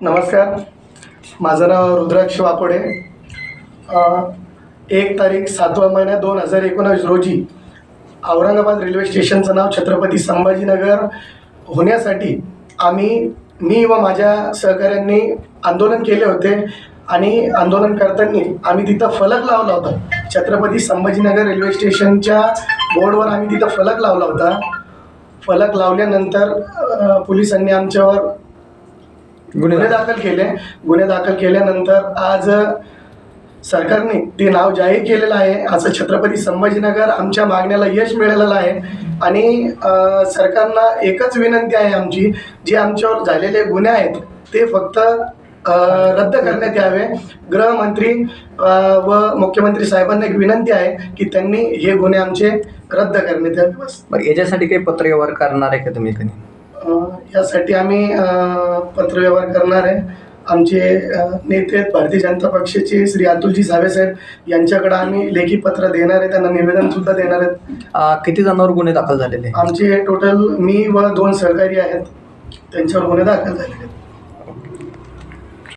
नमस्कार. माझं नाव रुद्राक्ष वाकोडे. एक तारीख सातवा महिना दोन हजार एकोणावीस रोजी औरंगाबाद रेल्वे स्टेशनचं नाव छत्रपती संभाजीनगर होण्यासाठी आम्ही मी व माझ्या सहकाऱ्यांनी आंदोलन केले होते आणि आंदोलन करताना आम्ही तिथं फलक लावला होता. छत्रपती संभाजीनगर रेल्वे स्टेशनच्या बोर्डवर आम्ही तिथं फलक लावला होता. फलक लावल्यानंतर पोलिसांनी आमच्यावर गुन्हे दाखल केले. गुन्हे दाखल केल्यानंतर आज सरकारने ते नाव जाहीर केलेलं आहे. असं छत्रपती संभाजीनगर आमच्या मागण्याला यश मिळालेलं आहे. आणि अ, सरकारला एकच विनंती आहे आमची जे आमच्यावर झालेले गुन्हे आहेत ते फक्त रद्द करण्यात यावे. गृहमंत्री व मुख्यमंत्री साहेबांना एक विनंती आहे की त्यांनी हे गुन्हे आमचे रद्द करण्यात यावे बस याच्यासाठी काही पत्रव्यवहार करणार आहे का तुम्ही कधी? यासाठी आम्ही पत्रव्यवहार करणार आहे. आमचे नेते भारतीय जनता पक्षाचे श्री अतुलजी साहेब. यांच्याकडे आम्ही लेखी पत्र देणार आहे त्यांना निवेदन सुद्धा देणार आहेत. किती जणांवर गुन्हे दाखल झालेले आमचे टोटल मी व दोन सहकारी आहेत. त्यांच्यावर गुन्हे दाखल झालेले आहेत.